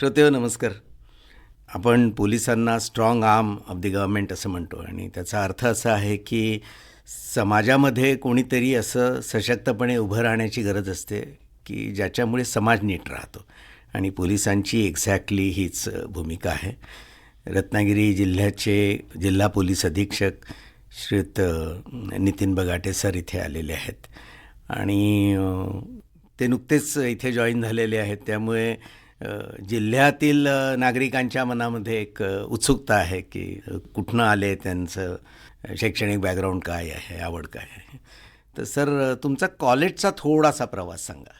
श्रोतेव नमस्कार. आपण पोलिसांना strong arm of the government असं म्हणतो आणि त्याचा अर्थ असा आहे की समाजामध्ये कोणीतरी असं सशक्तपणे उभं राहण्याची गरज असते की ज्याच्यामुळे समाज नीट राहतो. आणि पोलिसांची एक्झॅक्टली हीच भूमिका आहे. रत्नागिरी जिल्ह्याचे जिल्हा पोलीस अधीक्षक श्रीत नितीन बगाटे सर इथे आलेले आहेत. आणि ते नुकतेच इथे जॉईन झालेले आहेत. त्यामुळे जिल्ह्यातील नागरिकांच्या मनामध्ये एक उत्सुकता आहे की कुठनं आले त्यांचं शैक्षणिक बॅकग्राऊंड काय आहे आवड काय आहे. तर सर तुमचा कॉलेजचा थोडासा प्रवास सांगा.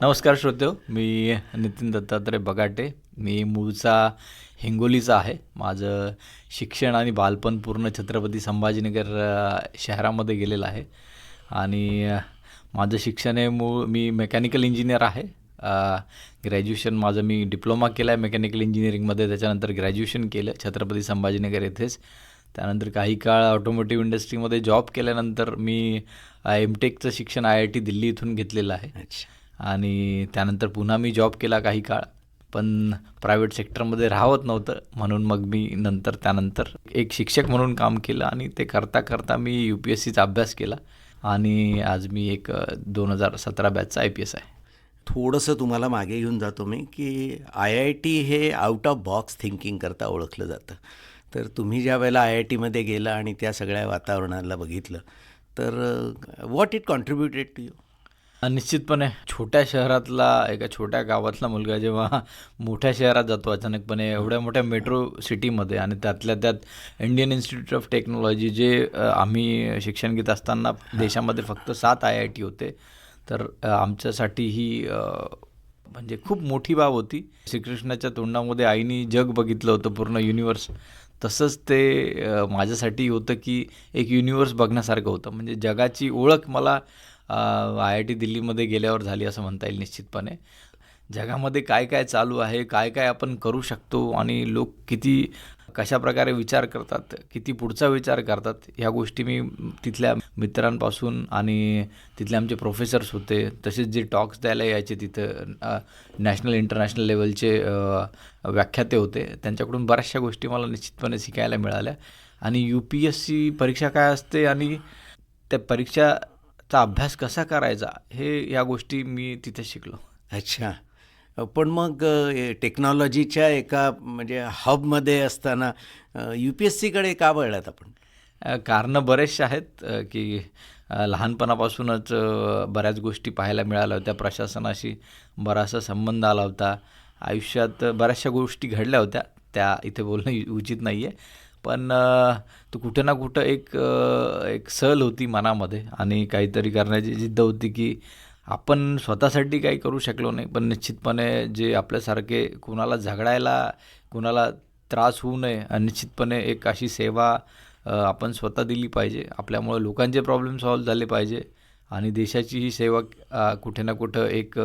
नमस्कार श्रोत्यो मी नितीन दत्तात्रय बगाटे. मी मूळचा हिंगोलीचा आहे. माझं शिक्षण आणि बालपण पूर्ण छत्रपती संभाजीनगर शहरामध्ये गेलेलं आहे. आणि माझं शिक्षण हे मूळ मी मेकॅनिकल इंजिनियर आहे. ग्रॅज्युएशन माझं मी डिप्लोमा केला आहे मेकॅनिकल इंजिनिअरिंगमध्ये त्याच्यानंतर ग्रॅज्युएशन केलं छत्रपती संभाजीनगर येथेच. त्यानंतर काही काळ ऑटोमोटिव्ह इंडस्ट्रीमध्ये जॉब केल्यानंतर मी एम टेकचं शिक्षण आय आय टी दिल्ली इथून घेतलेलं आहे. आणि त्यानंतर पुन्हा मी जॉब केला काही काळ पण प्रायव्हेट सेक्टरमध्ये राहत नव्हतं. म्हणून मग मी नंतर त्यानंतर एक शिक्षक म्हणून काम केलं आणि ते करता करता मी यू पी एस सीचा अभ्यास केला. आणि आज मी एक दोन हजार सतरा बॅचचा आय पी एस आहे. थोडंसं तुम्हाला मागे घेऊन जातो मी की आय आय टी हे आउट ऑफ बॉक्स थिंकिंग करता ओळखलं जातं. तर तुम्ही ज्या वेळेला आय आय टीमध्ये गेला आणि त्या सगळ्या वातावरणाला बघितलं तर what it contributed to you निश्चितपणे छोट्या शहरातला एका छोट्या गावातला मुलगा जेव्हा मोठ्या शहरात जातो अचानकपणे एवढ्या मोठ्या मेट्रो सिटीमध्ये आणि त्यातल्या त्यात इंडियन इन्स्टिट्यूट ऑफ टेक्नॉलॉजी जे आम्ही शिक्षण घेत असताना देशामध्ये फक्त सात आय आय टी होते. तर आमच्यासाठी ही म्हणजे खूप मोठी बाब होती. श्रीकृष्णाच्या तोंडामध्ये आईनी जग बघितलं होतं पूर्ण युनिवर्स तसंच ते माझ्यासाठी होतं की एक युनिवर्स बघण्यासारखं होतं. म्हणजे जगाची ओळख मला आय आय टी दिल्लीमध्ये गेल्यावर झाली असं म्हणता येईल निश्चितपणे. जगामध्ये काय काय चालू आहे काय काय आपण करू शकतो आणि लोक किती कशा प्रकारे विचार करतात किती पुढचा विचार करतात ह्या गोष्टी मी तिथल्या मित्रांपासून आणि तिथले आमचे प्रोफेसर्स होते. तसेच जे टॉक्स द्यायला यायचे तिथं नॅशनल इंटरनॅशनल लेवलचे व्याख्याते होते. त्यांच्याकडून बऱ्याचशा गोष्टी मला निश्चितपणे शिकायला मिळाल्या. आणि यू पी एस सी परीक्षा काय असते आणि त्या परीक्षाचा अभ्यास कसा करायचा हे या गोष्टी मी तिथे शिकलो. अच्छा. पण मग टेक्नॉलॉजीच्या एका म्हणजे हबमध्ये असताना यू पी एस सीकडे का वळलात आपण? कारणं बरेचसे आहेत की लहानपणापासूनच बऱ्याच गोष्टी पाहायला मिळाल्या होत्या. प्रशासनाशी बराचसा संबंध आला होता. आयुष्यात बऱ्याचशा गोष्टी घडल्या होत्या. त्या इथे बोलणं उचित नाही आहे पण तो कुठे ना कुठं एक एक सल होती मनामध्ये. आणि काहीतरी करण्याची जिद्द होती की आपण स्वतःसाठी काही करू शकलो नाही पण निश्चितपणे जे आपल्यासारखे कुणाला झगडायला कुणाला त्रास होऊ नये आणि निश्चितपणे एक अशी सेवा आपण स्वतः दिली पाहिजे. आपल्यामुळं लोकांचे प्रॉब्लेम सॉल्व्ह झाले पाहिजे आणि देशाची ही सेवा कुठे ना कुठं एक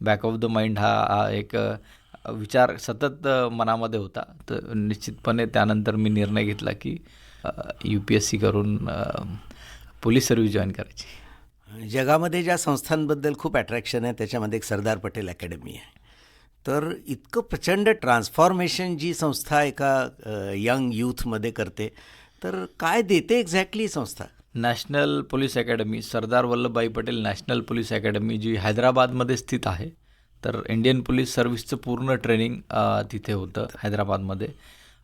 बॅक ऑफ द माइंड हा एक विचार सतत मनामध्ये होता. तर निश्चितपणे त्यानंतर मी निर्णय घेतला की यू पी एस सी करून पोलीस सर्व्हिस जॉईन करायची. जगामध्ये ज्या संस्थांबद्दल खूप अट्रॅक्शन आहे त्याच्यामध्ये एक सरदार पटेल अकॅडमी आहे. तर इतकं प्रचंड ट्रान्सफॉर्मेशन जी संस्था एका यंग यूथमध्ये करते. तर काय देते एक्झॅक्टली संस्था? National police academy Sardar Vallabhbhai Patel national police academy जी हैदराबादमध्ये स्थित आहे. तर इंडियन पोलीस सर्व्हिसचं पूर्ण ट्रेनिंग तिथे होतं हैदराबादमध्ये.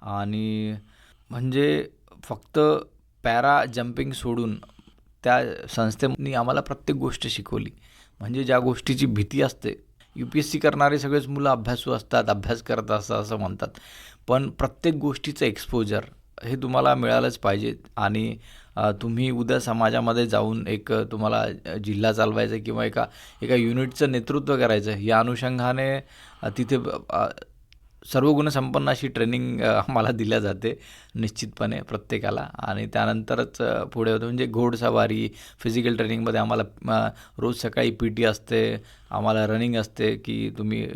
आणि म्हणजे फक्त पॅरा जम्पिंग सोडून त्या संस्थेने आम्हाला प्रत्येक गोष्ट शिकवली. म्हणजे ज्या गोष्टीची भीती असते यू पी एस सी करणारे सगळेच मुलं अभ्यासू असतात अभ्यास करत असतात असं म्हणतात. पण प्रत्येक गोष्टीचं एक्सपोजर हे तुम्हाला मिळालंच पाहिजे. आणि तुम्ही उद्या समाजामध्ये जाऊन एक तुम्हाला जिल्हा चालवायचा आहे किंवा एका एका युनिटचं नेतृत्व करायचं या अनुषंगाने तिथे सर्व गुणसंपन्न अशी ट्रेनिंग आम्हाला दिल्या जाते निश्चितपणे प्रत्येकाला. आणि त्यानंतरच पुढे होतं म्हणजे घोडसवारी फिजिकल ट्रेनिंगमध्ये आम्हाला रोज सकाळी पी टी असते आम्हाला रनिंग असते की तुम्ही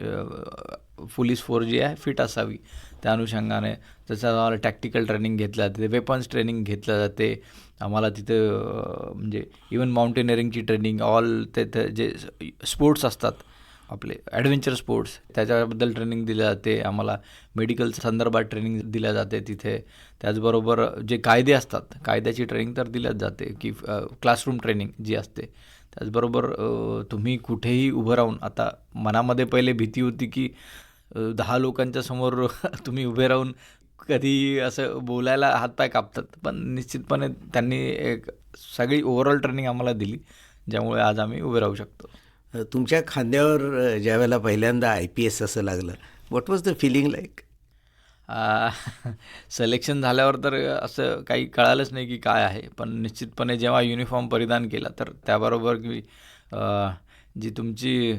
पोलीस फोर जी आहे फिट असावी. त्या अनुषंगाने जसं आम्हाला टॅक्टिकल ट्रेनिंग घेतलं जाते वेपन्स ट्रेनिंग घेतलं जाते आम्हाला तिथं म्हणजे इवन माउंटेनिअरिंगची ट्रेनिंग ऑल ते जे स्पोर्ट्स असतात आपले ॲडव्हेंचर स्पोर्ट्स त्याच्याबद्दल ट्रेनिंग दिली जाते. आम्हाला मेडिकल संदर्भात ट्रेनिंग दिल्या जाते तिथे. त्याचबरोबर जे कायदे असतात कायद्याची ट्रेनिंग तर दिल्याच जाते की क्लासरूम ट्रेनिंग जी असते. त्याचबरोबर तुम्ही कुठेही उभं राहून आता मनामध्ये पहिले भीती होती की दहा लोकांच्या समोर तुम्ही उभे राहून कधी असं बोलायला हातपाय कापतात. पण निश्चितपणे त्यांनी एक सगळी ओव्हरऑल ट्रेनिंग आम्हाला दिली ज्यामुळे आज आम्ही उभे राहू शकतो. तुमच्या खांद्यावर ज्यावेळेला पहिल्यांदा आय पी एस असं लागलं what was the feeling like selection झाल्यावर तर असं काही कळालंच नाही की काय आहे. पण निश्चितपणे जेव्हा युनिफॉर्म परिधान केला तर त्याबरोबर की जी तुमची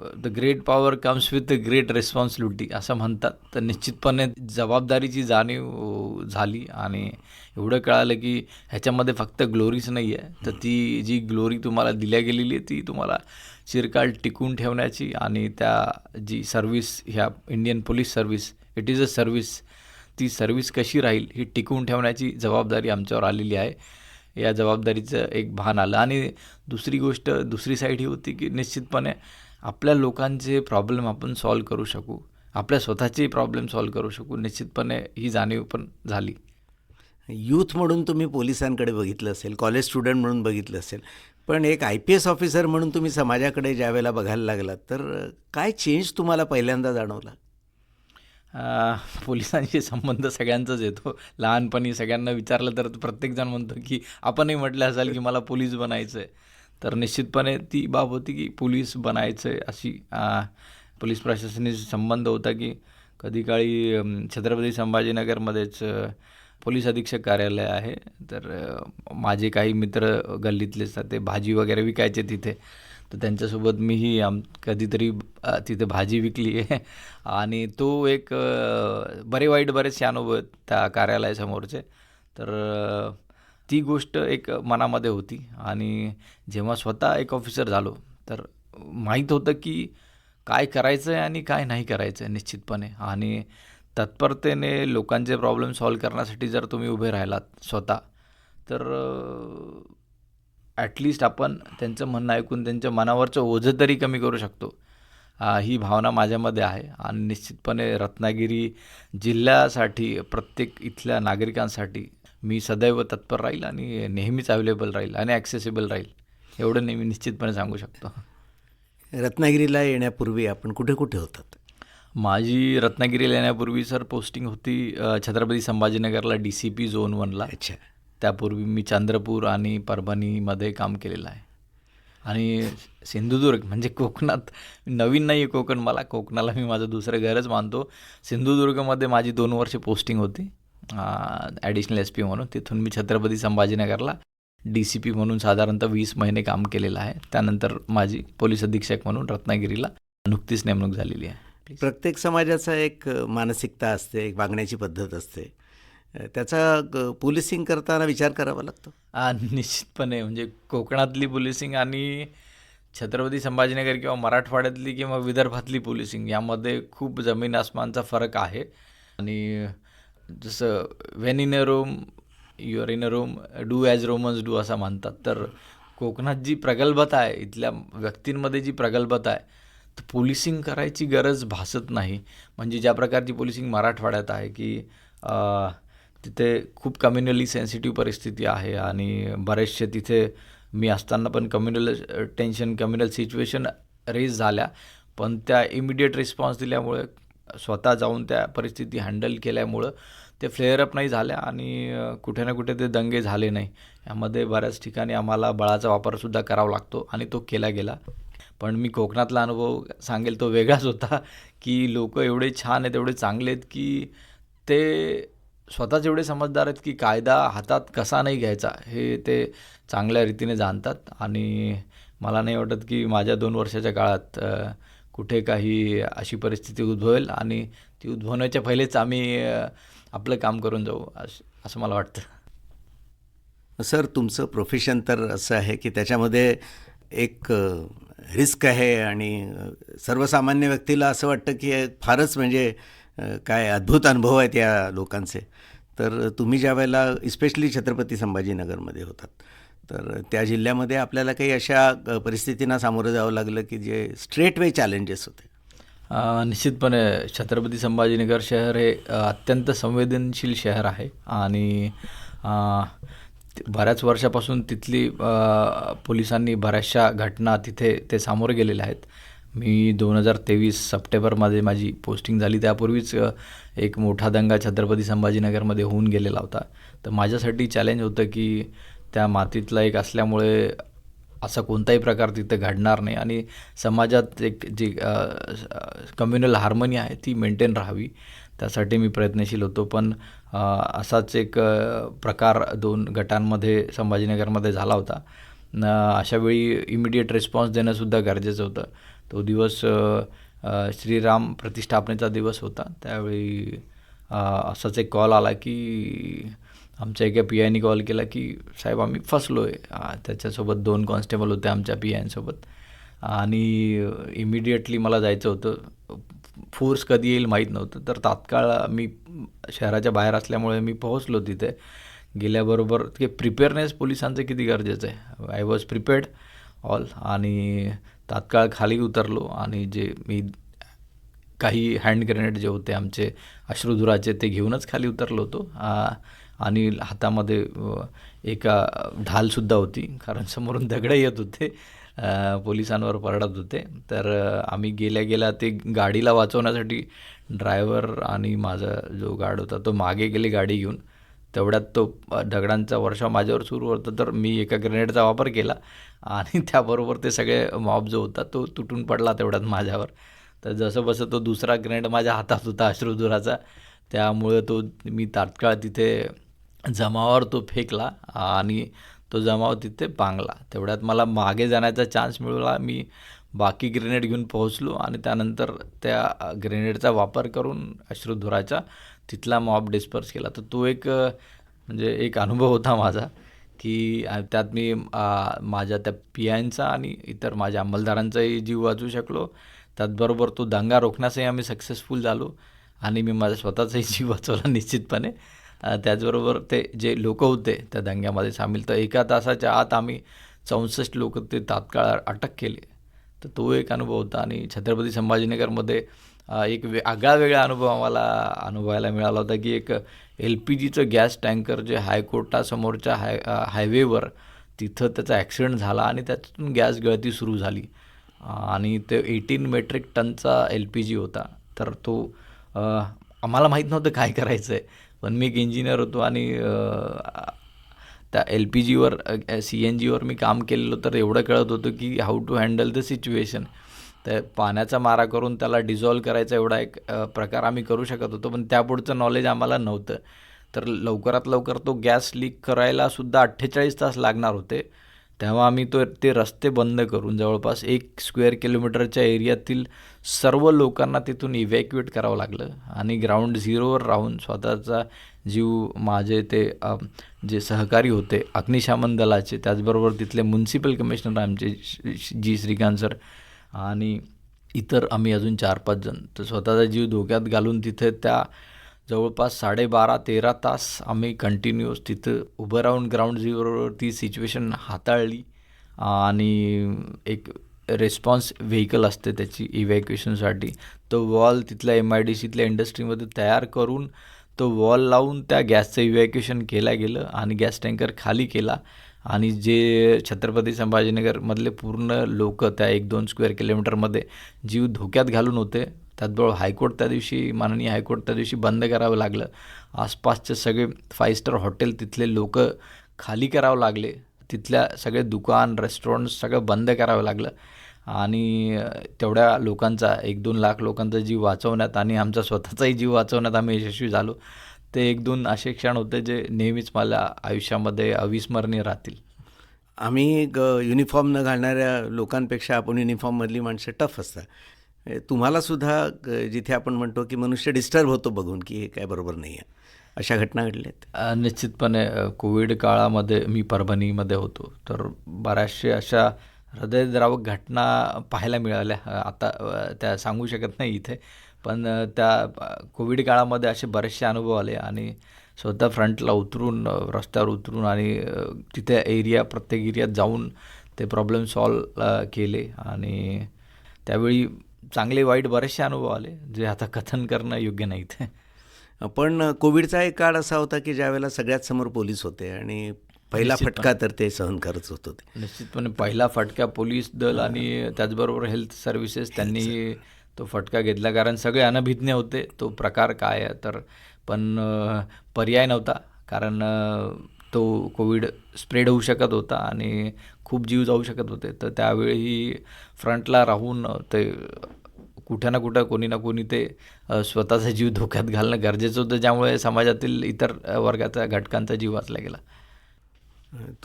the great power comes with the great responsibility असं म्हणतात. तर निश्चितपणे जबाबदारीची जाणीव झाली आणि एवढं कळालं की ह्याच्यामध्ये फक्त ग्लोरीच नाही आहे तर ती जी ग्लोरी तुम्हाला दिल्या गेलेली आहे ती तुम्हाला चिरकाळ टिकून ठेवण्याची आणि त्या जी सर्व्हिस ह्या Indian police service it is a service ती सर्व्हिस कशी राहील ही टिकवून ठेवण्याची जबाबदारी आमच्यावर आलेली आहे. या जबाबदारीचं एक भान आलं. आणि दुसरी गोष्ट दुसरी साईड ही होती की निश्चितपणे आपल्या लोकांचे प्रॉब्लेम आपण सॉल्व करू शकू. आपल्या स्वतःचे प्रॉब्लेम सॉल्व करू शकू. निश्चितपणे ही जाणीव पण झाली. यूथ म्हणून तुम्ही पोलिसांकडे बघितलं असेल कॉलेज स्टुडंट म्हणून बघितलं असेल पण एक आय पी एस ऑफिसर म्हणून तुम्ही समाजाकडे ज्या वेळेला बघायला लागलात तर काय चेंज तुम्हाला पहिल्यांदा जाणवला? पोलिसांशी संबंध सगळ्यांचाच येतो. लहानपणी सगळ्यांना विचारलं तर प्रत्येकजण म्हणतो की आपणही म्हटलं असाल की मला पोलीस बनायचं आहे तर निश्चितपणे ती बाब होती की पोलीस बनायचं आहे अशी पोलीस प्रशासनाशी संबंध होता की कधी काळी छत्रपती संभाजीनगरमध्येच पोलीस अधीक्षक कार्यालय आहे. तर माझे काही मित्र गल्लीतलेच ते भाजी वगैरे विकायचे तिथे. तर त्यांच्यासोबत मीही आम कधीतरी तिथे भाजी विकली. आहे आणि तो एक बरे वाईट बरेचसे अनुभव त्या कार्यालयासमोरचे. तर ती गोष्ट एक मनामध्ये होती. आणि जेव्हा स्वतः एक ऑफिसर झालो तर माहीत होतं की काय करायचं आहे आणि काय नाही करायचं आहे निश्चितपणे. आणि तत्परतेने लोकांचे प्रॉब्लेम सॉल्व करण्यासाठी जर तुम्ही उभे राहिलात स्वतः तर ॲटलिस्ट आपण त्यांचं म्हणणं ऐकून त्यांच्या मनावरचं ओझं तरी कमी करू शकतो. ही भावना माझ्यामध्ये आहे. आणि निश्चितपणे रत्नागिरी जिल्ह्यासाठी प्रत्येक इथल्या नागरिकांसाठी मी सदैव तत्पर राहील आणि नेहमीच अवेलेबल राहील आणि ॲक्सेसिबल राहील. एवढं नेहमी निश्चितपणे सांगू शकतो. रत्नागिरीला येण्यापूर्वी आपण कुठे कुठे होतात? माझी रत्नागिरीला येण्यापूर्वी सर पोस्टिंग होती छत्रपती संभाजीनगरला डी सी पी झोन वनला अच्छा. त्यापूर्वी मी चंद्रपूर आणि परभणीमध्ये काम केलेलं आहे. आणि सिंधुदुर्ग म्हणजे कोकणात नवीन नाही आहे कोकण मला. कोकणाला मी माझं दुसरं घरच मानतो. सिंधुदुर्गमध्ये माझी दोन वर्ष पोस्टिंग होती. ॲडिशनल एस पी म्हणून. तिथून मी छत्रपती संभाजीनगरला डी सी पी म्हणून साधारणतः वीस महिने काम केलेलं आहे. त्यानंतर माझी पोलीस अधीक्षक म्हणून रत्नागिरीला नुकतीच नेमणूक झालेली आहे. प्रत्येक समाजाचा एक मानसिकता असते एक वागण्याची पद्धत असते. त्याचा पोलिसिंग करताना विचार करावा लागतो. निश्चितपणे. म्हणजे कोकणातली पोलिसिंग आणि छत्रपती संभाजीनगर किंवा मराठवाड्यातली किंवा विदर्भातली पोलिसिंग यामध्ये खूप जमीन आसमानचा फरक आहे. आणि जसं when in a Rome you're in a Rome do as Romans do असं मानतात तर कोकणात जी प्रगल्भता आहे इथल्या व्यक्तींमध्ये जी प्रगल्भता आहे तर पोलिसिंग करायची गरज भासत नाही. म्हणजे ज्या प्रकारची पोलिसिंग मराठवाड्यात आहे की तिथे खूप कम्युनली सेन्सिटिव्ह परिस्थिती आहे आणि बरेचसे तिथे मी असताना पण communal tension communal situation raise झाल्या. पण त्या इमिडिएट रिस्पॉन्स दिल्यामुळे स्वतः जाऊन त्या परिस्थिती हँडल केल्यामुळं ते फ्लेअरअप नाही झाल्या आणि कुठे ना कुठे ते दंगे झाले नाही. यामध्ये बऱ्याच ठिकाणी आम्हाला बळाचा वापरसुद्धा करावा लागतो आणि तो केला गेला. पण मी कोकणातला अनुभव सांगेल तो वेगळाच होता की लोक एवढे छान आहेत एवढे चांगले आहेत की ते स्वतःच एवढे समजदार आहेत की कायदा हातात कसा नाही घ्यायचा हे ते चांगल्या रीतीने जाणतात. आणि मला नाही वाटत की माझ्या दोन वर्षाच्या काळात कुठे काही अशी परिस्थिती उद्भवेल आणि ती उद्भवण्याच्या पहिलेच आम्ही आपलं काम करून जाऊ असं असं मला वाटतं. सर तुमचं प्रोफेशन तर असं आहे की त्याच्यामध्ये एक रिस्क आहे आणि सर्वसामान्य व्यक्तीला असं वाटतं की फारच म्हणजे काय अद्भुत अनुभव आहेत या लोकांचे. तर तुम्ही ज्या वेळेला इस्पेशली छत्रपती संभाजीनगरमध्ये होतात तर त्या जिल्ह्यामध्ये आपल्याला काही अशा परिस्थितींना सामोरं जावं लागलं की जे स्ट्रेट वे चॅलेंजेस होते. निश्चितपणे छत्रपती संभाजीनगर शहर हे अत्यंत संवेदनशील शहर आहे आणि बऱ्याच वर्षापासून तिथली पोलिसांनी बऱ्याचशा घटना तिथे ते सामोरे गेलेले आहेत. मी दोन हजार तेवीस सप्टेंबरमध्ये माझी पोस्टिंग झाली. त्यापूर्वीच एक मोठा दंगा छत्रपती संभाजीनगरमध्ये होऊन गेलेला होता. तर माझ्यासाठी चॅलेंज होतं की त्या मातीतला एक असल्यामुळे असा कोणताही प्रकार तिथे घडणार नाही. आणि समाजात एक जी कम्युनल हार्मनी आहे ती मेंटेन राहावी. त्यासाठी मी प्रयत्नशील होतो. पण असाच एक प्रकार दोन गटांमध्ये संभाजीनगरमध्ये झाला होता. न अशावेळी इमिडिएट रिस्पॉन्स देणंसुद्धा गरजेचं होतं. तो दिवस श्रीराम प्रतिष्ठापनेचा दिवस होता. त्यावेळी असाच एक कॉल आला की आमच्या एका पी कॉल केला की साहेब आम्ही फसलो आहे. त्याच्यासोबत दोन कॉन्स्टेबल होते आमच्या पी आणि इमिडिएटली मला जायचं होतं. फोर्स कधी येईल माहीत नव्हतं. तर तात्काळ मी शहराच्या बाहेर असल्यामुळे मी पोहोचलो तिथे. गेल्याबरोबर की प्रिपेअरनेस पोलिसांचं किती गरजेचं आहे. आय वॉज प्रिपेअर्ड ऑल आणि तात्काळ खाली उतरलो. आणि जे मी काही हँड ग्रेनेड जे होते आमचे अश्रुधुराचे ते घेऊनच खाली उतरलो होतो. आणि हातामध्ये एका ढालसुद्धा होती. कारण समोरून दगडं येत होते. पोलिसांवर परडत होते. तर आम्ही गेल्या गेल्या ते गाडीला वाचवण्यासाठी ड्रायव्हर आणि माझा जो गार्ड होता तो मागे गेले गाडी घेऊन. तेवढ्यात तो दगडांचा वर्षाव माझ्यावर सुरू होता तर मी एका ग्रेनेडचा वापर केला. आणि त्याबरोबर ते सगळे मॉब जो होता तो तुटून पडला तेवढ्यात माझ्यावर. तर जसं बसं तो दुसरा ग्रेनेड माझ्या हातात होता अश्रुधुराचा. त्यामुळे तो मी तात्काळ तिथे जमावावर तो फेकला आणि तो जमाव तिथे पांगला तेवढ्यात मला मागे जाण्याचा चान्स मिळाला. मी बाकी ग्रेनेड घेऊन पोहोचलो आणि त्यानंतर त्या ग्रेनेडचा वापर करून अश्रुधुराचा तिथला मॉब डिस्पर्स केला. तर तो एक म्हणजे एक अनुभव होता माझा की त्यात मी माझ्या त्या पियांचा आणि इतर माझ्या अंमलदारांचाही जीव वाचू शकलो. त्याचबरोबर तो दंगा रोखण्यासही आम्ही सक्सेसफुल झालो आणि मी माझा स्वतःचाही जीव वाचवला निश्चितपणे. त्याचबरोबर ते जे लोक होते त्या दंग्यामध्ये सामील. तर एका तासाच्या आत आम्ही चौसष्ट लोक ते तात्काळ अटक केले. तर तो एक अनुभव होता आणि छत्रपती संभाजीनगरमध्ये एक वे आगळा वेगळा अनुभव आम्हाला अनुभवायला मिळाला होता की एक एल पी जीचं गॅस टँकर जे हायकोर्टासमोरच्या हाय हायवेवर तिथं त्याचा ॲक्सिडेंट झाला आणि त्यातून गॅस गळती सुरू झाली. आणि ते एटीन मेट्रिक टनचा एल पी जी होता. तर तो आम्हाला माहीत नव्हतं काय करायचं आहे पण मी एक इंजिनियर होतो आणि त्या एल पी जीवर सी एन जीवर मी काम केलेलं तर एवढं कळत होतं की how to handle the situation तर पाण्याचा मारा करून त्याला डिझॉल्व करायचा एवढा एक प्रकार आम्ही करू शकत होतो पण त्यापुढचं नॉलेज आम्हाला नव्हतं. तर लवकरात लवकर तो गॅस लीक करायला सुद्धा अठ्ठेचाळीस तास लागणार होते. तेव्हा आम्ही तो ते रस्ते बंद करून जवळपास एक स्क्वेअर किलोमीटरच्या एरियातील सर्व लोकांना तिथून इव्हॅक्युएट करावं लागलं. आणि ग्राउंड झिरोवर राहून स्वतःचा जीव माझे ते जे सहकारी होते अग्निशामन दलाचे त्याचबरोबर तिथले म्युन्सिपल कमिशनर आमचे श- जी श्रीकांत सर आणि इतर आम्ही अजून चार पाच जण. तर स्वतःचा जीव धोक्यात घालून तिथे त्या जवळपास साडेबारा तेरा तास आम्ही कंटिन्युअस तिथं उभं राहून ग्राउंड झिरोवर ती सिच्युएशन हाताळली. आणि एक रेस्पॉन्स व्हेकल असते त्याची इव्हॅक्युएशनसाठी तो वॉल तिथल्या एम आय डी सीतल्या इंडस्ट्रीमध्ये तयार करून तो वॉल लावून त्या गॅसचं इव्हॅक्युएशन केलं गेलं आणि गॅस टँकर खाली केला. आणि जे छत्रपती संभाजीनगरमधले पूर्ण लोक त्या एक दोन स्क्वेअर किलोमीटरमध्ये जीव धोक्यात घालून होते. त्याचबरोबर हायकोर्ट त्या दिवशी माननीय हायकोर्ट त्या दिवशी बंद करावं लागलं. आसपासचे सगळे फाय स्टार हॉटेल तिथले लोक खाली करावं लागले. तिथल्या सगळे दुकान रेस्टॉरंट सगळं बंद करावं लागलं. आणि तेवढ्या लोकांचा एक दोन लाख लोकांचा जीव वाचवण्यात आणि आमचा स्वतःचाही जीव वाचवण्यात आम्ही यशस्वी झालो. ते एक दोन असे क्षण होते जे नेहमीच मला आयुष्यामध्ये अविस्मरणीय राहतील. आम्ही ग युनिफॉर्म न घालणाऱ्या लोकांपेक्षा आपण युनिफॉर्ममधली माणसं टफ असतात. तुम्हालासुद्धा ग- जिथे आपण म्हणतो की मनुष्य डिस्टर्ब होतो बघून की हे काय बरोबर नाही आहे अशा घटना घडल्यात निश्चितपणे कोविड काळामध्ये मी परभणीमध्ये होतो. तर बऱ्याचशा अशा हृदयद्रावक घटना पाहायला मिळाल्या. आता त्या सांगू शकत नाही इथे पण त्या कोविड काळामध्ये असे बरेचसे अनुभव आले आणि स्वतः फ्रंटला उतरून रस्त्यावर उतरून आणि तिथे एरिया प्रत्येक एरियात जाऊन ते प्रॉब्लेम सॉल्व केले. आणि त्यावेळी चांगले वाईट बरेचसे अनुभव आले जे आता कथन करणं योग्य नाहीत. पण कोविडचा एक काळ असा होता की ज्यावेळेला सगळ्यात समोर पोलीस होते आणि पहिला. फटका तर ते सहन करत होत. होते निश्चितपणे पहिला फटका पोलीस दल आणि त्याचबरोबर हेल्थ सर्व्हिसेस त्यांनी तो फटका घेतला कारण सगळे अनभिज्ञ होते तो प्रकार काय तर. पण पर्याय नव्हता कारण तो कोविड स्प्रेड होऊ शकत होता आणि खूप जीव जाऊ शकत होते. तर त्यावेळी फ्रंटला राहून ते कुठे ना कुठं कोणी ना कोणी ते स्वतःचा जीव धोक्यात घालणं गरजेचं होतं ज्यामुळे समाजातील इतर वर्गाचा घटकांचा जीव वाचला गेला.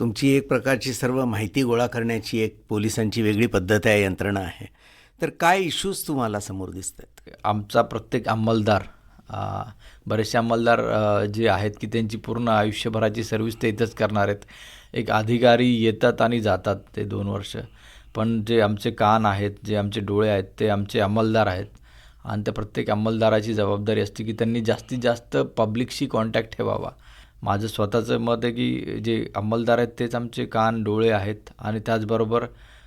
तुमची एक प्रकारची सर्व माहिती गोळा करण्याची एक पोलिसांची वेगळी पद्धत आहे यंत्रणा आहे. तर काय इश्यूज तुम्हाला समोर दिसत आहेत आमचा प्रत्येक अंमलदार बरेचसे अंमलदार जे आहेत की त्यांची पूर्ण आयुष्यभराची सर्व्हिस ते इथंच करणार आहेत. एक अधिकारी येतात आणि जातात ते दोन वर्ष. पण जे आमचे कान आहेत जे आमचे डोळे आहेत ते आमचे अंमलदार आहेत. आणि त्या प्रत्येक अंमलदाराची जबाबदारी असते की त्यांनी जास्तीत जास्त पब्लिकशी कॉन्टॅक्ट ठेवावा. माझं स्वतःचं मत आहे की जे अंमलदार आहेत तेच आमचे कान डोळे आहेत. आणि त्याचबरोबर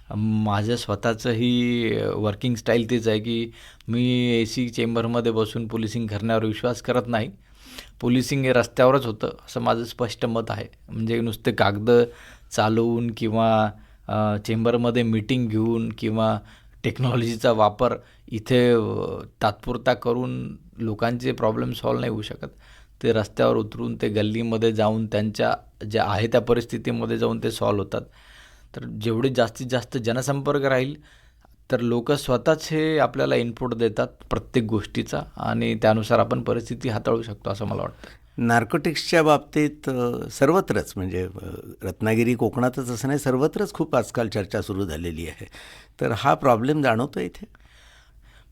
माझं स्वतःचंही वर्किंग स्टाईल तेच आहे की मी ए सी चेंबरमध्ये बसून पोलिसिंग करण्यावर विश्वास करत नाही. पोलिसिंग हे रस्त्यावरच होतं असं माझं स्पष्ट मत आहे. म्हणजे नुसते कागद चालवून किंवा चेंबरमध्ये मीटिंग घेऊन किंवा टेक्नॉलॉजीचा वापर इथे तात्पुरता करून लोकांचे प्रॉब्लेम सॉल्व नाही होऊ शकत. ते रस्त्यावर उतरून ते गल्लीमध्ये जाऊन त्यांच्या ज्या आहे त्या परिस्थितीमध्ये जाऊन ते सॉल्व होतात. तर जेवढे जास्तीत जास्त जनसंपर्क राहील तर लोक स्वतःच हे आपल्याला इनपुट देतात प्रत्येक गोष्टीचा आणि त्यानुसार आपण परिस्थिती हाताळू शकतो असं मला वाटतं. नार्कोटिक्सच्या बाबतीत सर्वत्रच म्हणजे रत्नागिरी कोकणातच असं नाही सर्वत्रच खूप आजकाल चर्चा सुरू झालेली आहे. तर हा प्रॉब्लेम जाणवतो इथे?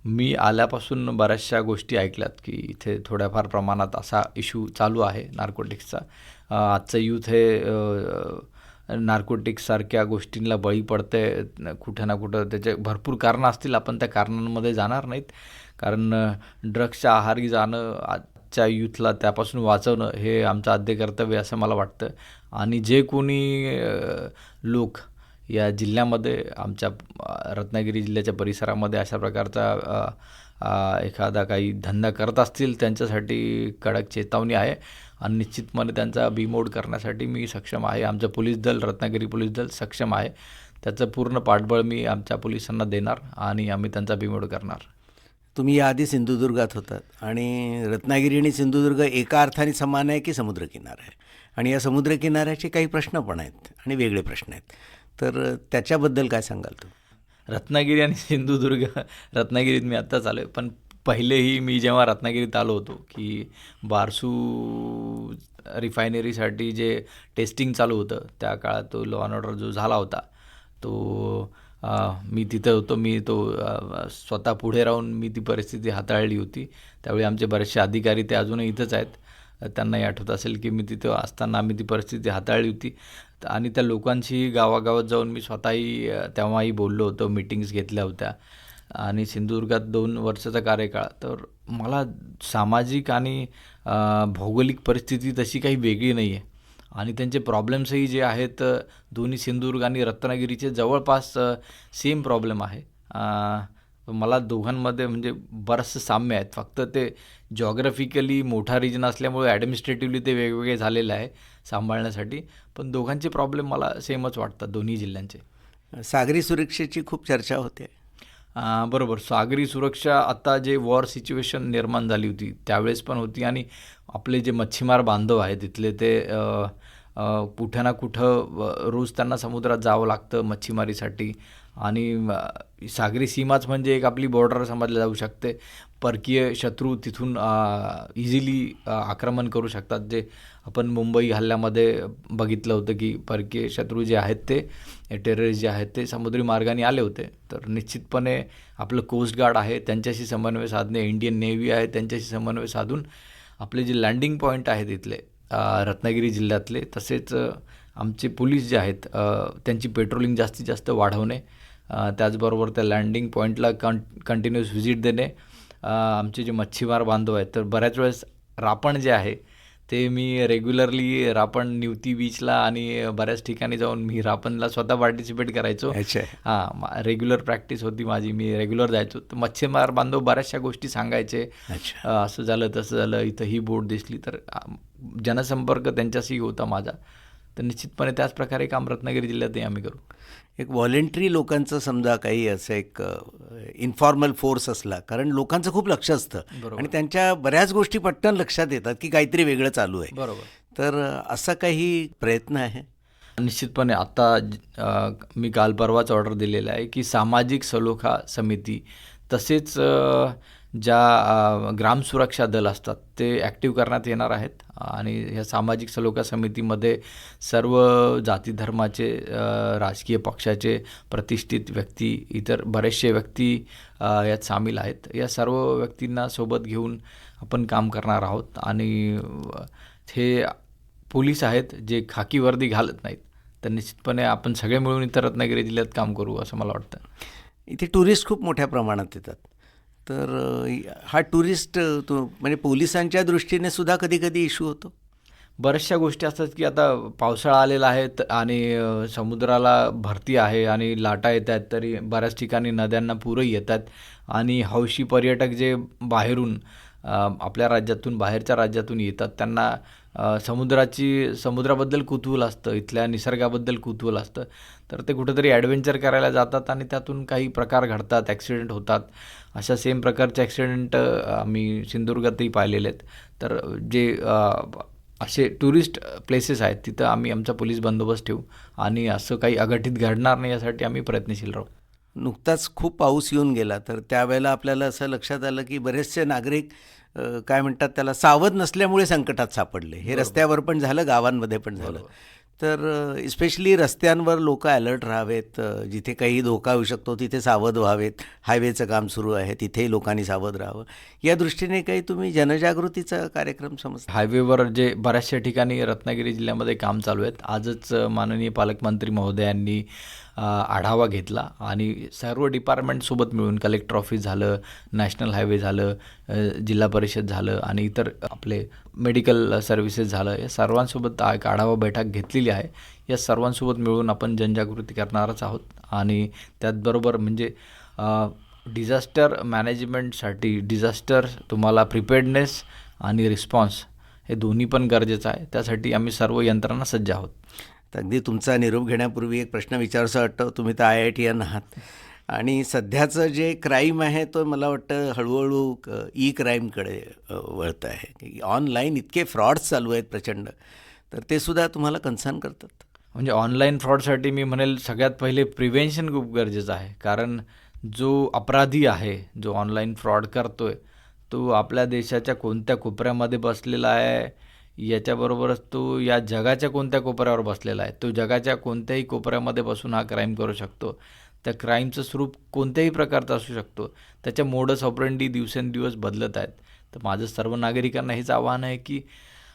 मी आल्यापासून बऱ्याचशा गोष्टी ऐकल्यात की इथे थोड्याफार प्रमाणात असा इश्यू चालू आहे नार्कोटिक्सचा. आजचं यूथ हे नार्कोटिक्ससारख्या गोष्टींना बळी पडते कुठे ना कुठं त्याचे भरपूर कारणं असतील आपण त्या कारणांमध्ये जाणार नाहीत. कारण ड्रग्सच्या आहारी जाणं आजच्या यूथला त्यापासून वाचवणं हे आमचं आद्य कर्तव्य असं मला वाटतं. आणि जे कोणी लोक या जिल्ह्यामध्ये आमच्या रत्नागिरी जिल्ह्याच्या परिसरामध्ये अशा प्रकारचा एखादा काही धंदा करत असतील त्यांच्यासाठी कडक चेतावणी आहे. आणि निश्चितपणे त्यांचा बिमोड करण्यासाठी मी सक्षम आहे. आमचं पोलीस दल रत्नागिरी पोलीस दल सक्षम आहे. त्याचं पूर्ण पाठबळ मी आमच्या पोलिसांना देणार आणि आम्ही त्यांचा बिमोड करणार. तुम्ही याआधी सिंधुदुर्गात होतात आणि रत्नागिरी आणि सिंधुदुर्ग एका अर्थाने समान आहे की समुद्रकिनारा आहे? आणि या समुद्रकिनाऱ्याचे काही प्रश्न पण आहेत आणि वेगळे प्रश्न आहेत. तर त्याच्याबद्दल काय सांगाल तुम्ही? रत्नागिरी आणि सिंधुदुर्ग रत्नागिरीत मी आत्ताच आलो आहे पण पहिलेही मी जेव्हा रत्नागिरीत आलो होतो की बारसू रिफायनरीसाठी जे टेस्टिंग चालू होतं त्या काळात तो लॉ अँड ऑर्डर जो झाला होता तो आ, मी तिथं होतो मी तो स्वतः पुढे राहून मी ती परिस्थिती हाताळली होती. त्यावेळी आमचे बरेचसे अधिकारी ते अजूनही इथंच आहेत. त्यांनाही आठवत असेल की मी तिथं असताना आम्ही ती परिस्थिती हाताळली होती. आणि त्या लोकांशी गावागावात जाऊन मी स्वतःही तेव्हाही बोललो होतो मिटिंग्स घेतल्या होत्या. आणि सिंधुदुर्गात दोन वर्षाचा कार्यकाळ. तर मला सामाजिक आणि भौगोलिक परिस्थिती तशी काही वेगळी नाही आहे आणि त्यांचे प्रॉब्लेम्सही जे आहेत दोन्ही सिंधुदुर्ग आणि रत्नागिरीचे जवळपास सेम प्रॉब्लेम आहे. मला दोघांमध्ये म्हणजे बरंचसं साम्य आहेत. फक्त ते जॉग्राफिकली मोठा रिजन असल्यामुळे ॲडमिनिस्ट्रेटिव्हली ते वेगवेगळे झालेलं आहे सांभाळण्यासाठी. पण दोघांचे प्रॉब्लेम मला सेमच वाटतात दोन्ही जिल्ह्यांचे. सागरी सुरक्षेची खूप चर्चा होते. बरोबर. सागरी सुरक्षा आता जे वॉर सिच्युएशन निर्माण झाली होती त्यावेळेस पण होती आणि आपले जे मच्छीमार बांधव आहेत तिथले ते कुठं ना कुठं रोज त्यांना समुद्रात जावं लागतं मच्छीमारीसाठी. आणि सागरी सीमाच म्हणजे एक आपली बॉर्डर समजली जाऊ शकते. परकीय शत्रू तिथून इझिली आक्रमण करू शकतात. जे आपण मुंबई हल्ल्यामध्ये बघितलं होतं की परकीय शत्रू जे आहेत ते टेररिस्ट जे आहेत ते समुद्री मार्गाने आले होते. तर निश्चितपणे आपलं कोस्ट गार्ड आहे त्यांच्याशी समन्वय साधणे इंडियन नेव्ही आहे त्यांच्याशी समन्वय साधून आपले जे लँडिंग पॉईंट आहेत इथले रत्नागिरी जिल्ह्यातले तसेच आमचे पोलीस जे आहेत त्यांची पेट्रोलिंग जास्तीत जास्त वाढवणे त्याचबरोबर त्या लँडिंग पॉईंटला कं कंटिन्युअस व्हिजिट देणे. आमचे जे मच्छीमार बांधव आहेत तर बऱ्याच वेळेस रापण जे आहे ते मी रेग्युलरली रापण निवती बीचला आणि बऱ्याच ठिकाणी जाऊन मी रापणला स्वतः पार्टिसिपेट करायचो. हां रेग्युलर प्रॅक्टिस होती माझी. मी रेग्युलर जायचो. तर मच्छीमार बांधव बऱ्याचशा गोष्टी सांगायचे. असं झालं तसं झालं इथं ही बोट दिसली तर जनसंपर्क त्यांच्याशी होता माझा. तर निश्चितपणे त्याच प्रकारे काम रत्नागिरी जिल्ह्यातही आम्ही करू. एक व्हॉलेंटरी लोकांचं समजा काही असं एक इन्फॉर्मल फोर्स असला कारण लोकांचं खूप लक्ष असतं. बरोबर. आणि त्यांच्या बऱ्याच गोष्टी पटकन लक्षात येतात की काहीतरी वेगळं चालू आहे. बरोबर. तर असा काही प्रयत्न आहे? निश्चितपणे आता मी काल परवाच ऑर्डर दिलेला आहे की सामाजिक सलोखा समिती तसेच ज्या ग्राम सुरक्षा दल असतात ते ॲक्टिव्ह करण्यात येणार आहेत. आणि ह्या सामाजिक सलोखा समितीमध्ये सर्व जाती धर्माचे राजकीय पक्षाचे प्रतिष्ठित व्यक्ती इतर बरेचसे व्यक्ती यात सामील आहेत. या सर्व व्यक्तींना सोबत घेऊन आपण काम करणार आहोत. आणि हे पोलीस आहेत जे खाकी वर्दी घालत नाहीत. तर निश्चितपणे आपण सगळे मिळून इतर रत्नागिरी जिल्ह्यात काम करू असं मला वाटतं. इथे टुरिस्ट खूप मोठ्या प्रमाणात येतात. तर हा टुरिस्ट तो म्हणजे पोलिसांच्या दृष्टीने सुद्धा कधी कधी इश्यू होतो. बऱ्याचशा गोष्टी असतात की आता पावसाळा आलेला आहे त- आणि समुद्राला भरती आहे आणि लाटा येत आहेत तरी बऱ्याच ठिकाणी नद्यांना पूरही येतात. आणि हौशी पर्यटक जे बाहेरून आपल्या राज्यातून बाहेरच्या राज्यातून येतात त्यांना समुद्राची समुद्राबद्दल कुतूहल असतं इथल्या निसर्गाबद्दल कुतूहल असतं. तर ते कुठेतरी ॲडव्हेंचर करायला जातात आणि त्यातून काही प्रकार घडतात ॲक्सिडेंट होतात. अशा सेम प्रकारचे ॲक्सिडेंट आम्ही सिंधुदुर्गातही पाहिलेले आहेत. तर जे असे टुरिस्ट प्लेसेस आहेत तिथं आम्ही आमचा पोलीस बंदोबस्त ठेवू आणि असं काही अघटित घडणार नाही यासाठी आम्ही प्रयत्नशील राहू. नुकताच खूप पाऊस येऊन गेला तर त्यावेळेला आपल्याला असं लक्षात आलं की बरेचसे नागरिक काय म्हणतात त्याला सावध नसल्यामुळे संकटात सापडले. हे रस्त्यावर पण झालं गावांमध्ये पण झालं. तर इस्पेशली रस्त्यांवर लोक अलर्ट राहावेत जिथे काही धोका होऊ शकतो तिथे सावध व्हावेत. हायवेचं काम सुरू आहे तिथेही लोकांनी सावध राहावं. या दृष्टीने काही तुम्ही जनजागृतीचा कार्यक्रम समजता? हायवेवर जे बऱ्याचशा ठिकाणी रत्नागिरी जिल्ह्यामध्ये काम चालू आहेत. आजच माननीय पालकमंत्री महोदयांनी आढावा घेतला आणि सर्व डिपार्टमेंटसोबत मिळून कलेक्टर ऑफिस झालं नॅशनल हायवे झालं जिल्हा परिषद झालं आणि इतर आपले मेडिकल सर्व्हिसेस झालं. या सर्वांसोबत एक आढावा बैठक घेतलेली आहे. या सर्वांसोबत मिळून आपण जनजागृती करणारच आहोत आणि त्याचबरोबर म्हणजे डिझास्टर मॅनेजमेंटसाठी डिझास्टर तुम्हाला प्रिपेअर्डनेस आणि रिस्पॉन्स हे दोन्ही पण गरजेचं आहे. त्यासाठी आम्ही सर्व यंत्रणा सज्ज आहोत. तर अगदी तुमचा निरोप घेण्यापूर्वी एक प्रश्न विचारसा वाटतं. तुम्ही तर आय आय टी एन आहात. आणि सध्याचं जे क्राईम आहे तो मला वाटतं हळूहळू ई क्राईमकडे वळतं आहे. ऑनलाईन इतके फ्रॉड्स चालू आहेत प्रचंड तर ते सुद्धा तुम्हाला कन्सर्न करतात. म्हणजे ऑनलाईन फ्रॉडसाठी मी म्हणेल सगळ्यात पहिले प्रिव्हेन्शन खूप गरजेचं आहे. कारण जो अपराधी आहे जो ऑनलाईन फ्रॉड करतोय तो आपल्या देशाच्या कोणत्या कोपऱ्यामध्ये बसलेला आहे याच्याबरोबरच तो या जगाच्या कोणत्या कोपऱ्यावर बसलेला आहे? तो जगाच्या कोणत्याही कोपऱ्यामध्ये बसून हा क्राईम करू शकतो. त्या क्राईमचं स्वरूप कोणत्याही प्रकारचं असू शकतो. त्याच्या मोडस ऑपरंडी दिवसेंदिवस बदलत आहेत. तर माझं सर्व नागरिकांना हेच आव्हान आहे की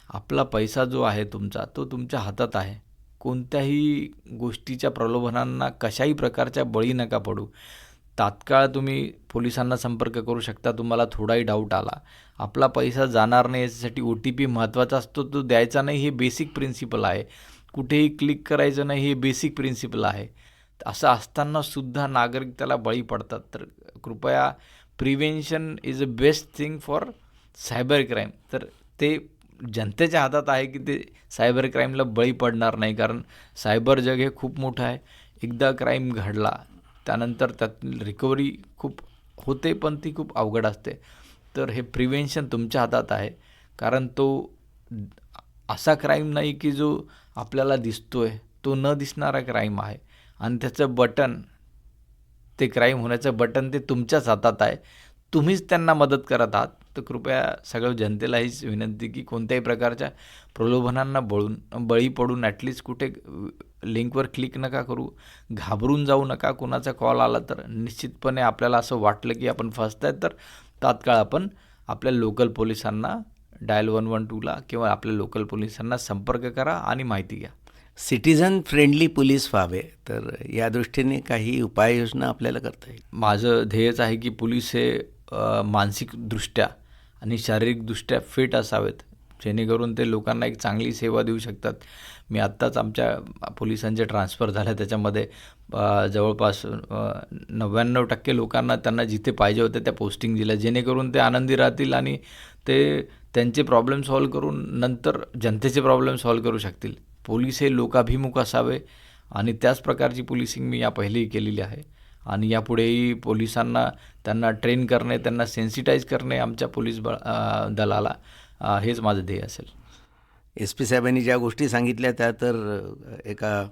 आपला पैसा जो आहे तुमचा तो तुमच्या हातात आहे. कोणत्याही गोष्टीच्या प्रलोभनांना कशाही प्रकारच्या बळी नका पडू. तात्काळ तुम्ही पोलिसांना संपर्क करू शकता तुम्हाला थोडाही डाऊट आला. आपला पैसा जाणार नाही याच्यासाठी ओ टी पी महत्त्वाचा असतो तो द्यायचा नाही हे बेसिक प्रिन्सिपल आहे. कुठेही क्लिक करायचं नाही हे बेसिक प्रिन्सिपल आहे. असं असताना सुद्धा नागरिक त्याला बळी पडतात. तर कृपया prevention is a best thing for cyber crime तर ते जनतेच्या हातात आहे की ते सायबर क्राईमला बळी पडणार नाही कारण सायबर जग हे खूप मोठं आहे. एकदा क्राईम घडला त्यानंतर त्यातील रिकव्हरी खूप होते पण ती खूप अवघड असते. तर हे प्रिव्हेन्शन तुमच्या हातात आहे. कारण तो असा क्राईम नाही की जो आपल्याला दिसतो आहे तो न दिसणारा क्राईम आहे. आणि त्याचं बटन ते क्राईम होण्याचं बटन ते तुमच्याच हातात आहे. तुम्हीच त्यांना मदत करत आहात. तर कृपया सगळ्या जनतेला हीच विनंती की कोणत्याही प्रकारच्या प्रलोभनांना बळून बळी पडून ॲटलीस्ट कुठे लिंकवर क्लिक नका करू. घाबरून जाऊ नका. कुणाचा कॉल आला तर निश्चितपणे आपल्याला असं वाटलं की आपण फसत आहे तर तात्काळ आपण आपल्या लोकल पोलिसांना डायल वन वन टूला किंवा आपल्या लोकल पोलिसांना संपर्क करा आणि माहिती घ्या. सिटीझन फ्रेंडली पोलीस व्हावे तर या दृष्टीने काही उपाययोजना आपल्याला करता येईल. माझं ध्येयच आहे की पोलीस हे मानसिकदृष्ट्या आणि शारीरिकदृष्ट्या फिट असावेत. जेणेकरून ते लोकांना एक चांगली सेवा देऊ शकतात. मी आत्ताच आमच्या पोलिसांचे ट्रान्सफर झाल्या त्याच्यामध्ये जवळपास नव्याण्णव टक्के लोकांना त्यांना जिथे पाहिजे होते त्या पोस्टिंग दिल्या जेणेकरून ते आनंदी राहतील आणि ते त्यांचे प्रॉब्लेम सॉल्व्ह करून नंतर जनतेचे प्रॉब्लेम सॉल्व्ह करू शकतील. पोलीस हे लोकाभिमुख असावे आणि त्याच प्रकारची पोलिसिंग मी या पहिलेही केलेली आहे. आणि यापुढेही पोलिसांना त्यांना ट्रेन करणे त्यांना सेन्सिटाईज करणे आमच्या पोलीस बळ दलाला. हेच माझं ध्येय असेल. एस पी साहेबांनी ज्या गोष्टी सांगितल्या त्या तर एका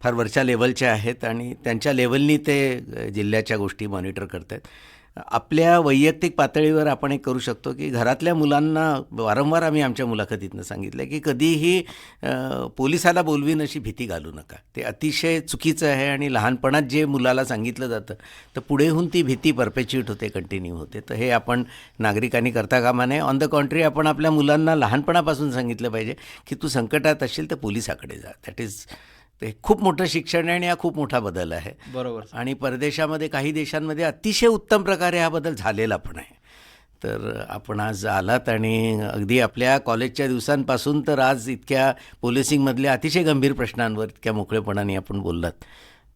फार वरच्या लेवलच्या आहेत आणि त्यांच्या लेवलनी ते जिल्ह्याच्या गोष्टी मॉनिटर करत आहेत आपल्या वैयक्तिक पातळीवर आपण एक करू शकतो की घरातल्या मुलांना वारंवार आम्ही आमच्या मुलाखतीतनं सांगितलं की कधीही पोलिसाला बोलवीन अशी भीती घालू नका. ते अतिशय चुकीचं आहे आणि लहानपणात जे मुलाला सांगितलं जातं तर पुढेहून ती भीती परपेच्युएट होते कंटिन्यू होते. तर हे आपण नागरिकांनी करता कामा नये. ऑन द कॉन्ट्री आपण आपल्या मुलांना लहानपणापासून सांगितलं पाहिजे की तू संकटात असशील तर पोलिसाकडे जा. दॅट इज ते खूप मोठं शिक्षण आहे आणि हा खूप मोठा बदल आहे. बरोबर. आणि परदेशामध्ये काही देशांमध्ये अतिशय उत्तम प्रकारे हा बदल झालेला पण आहे. तर आपण आज आलात आणि अगदी आपल्या कॉलेजच्या दिवसांपासून तर आज इतक्या पोलिसिंगमधल्या अतिशय गंभीर प्रश्नांवर इतक्या मोकळेपणाने आपण बोललात.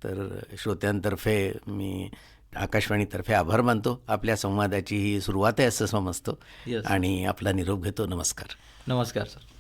तर श्रोत्यांतर्फे मी आकाशवाणीतर्फे आभार मानतो. आपल्या संवादाची ही सुरुवात आहे असं समजतो. Yes. आणि आपला निरोप घेतो. नमस्कार. नमस्कार सर